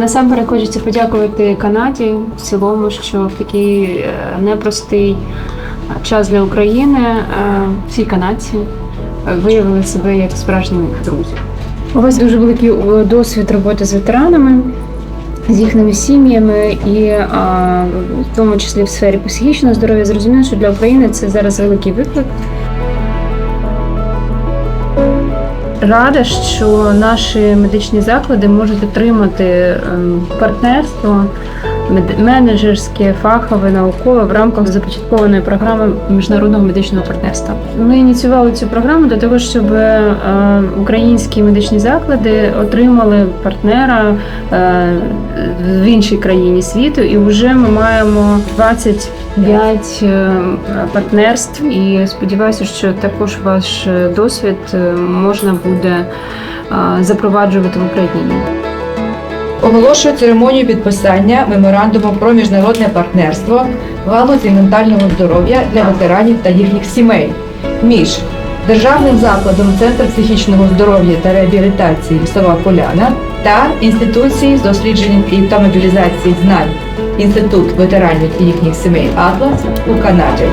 Насамперед хочеться подякувати Канаді в цілому, що в такий е, непростий е, час для України е, всі канадці виявили себе як справжні друзі. У вас дуже великий досвід роботи з ветеранами, з їхніми сім'ями, і в тому числі в сфері психічного здоров'я. Зрозуміло, що для України це зараз великий виклик. Рада, що наші медичні заклади можуть отримати ем, партнерство менеджерське, фахове, наукове в рамках започаткованої програми міжнародного медичного партнерства. Ми ініціювали цю програму для того, щоб е, українські медичні заклади отримали партнера е, в іншій країні світу, і вже ми маємо 25 е, партнерств. І сподіваюся, що також ваш досвід можна буде запроваджувати в Україні. Оголошую церемонію підписання меморандуму про міжнародне партнерство в галузі ментального здоров'я для ветеранів та їхніх сімей між Державним закладом Центр психічного здоров'я та реабілітації Сова Поляна та інституції з досліджень і та мобілізації знань Інститут ветеранів і їхніх сімей Атлас у Канаді.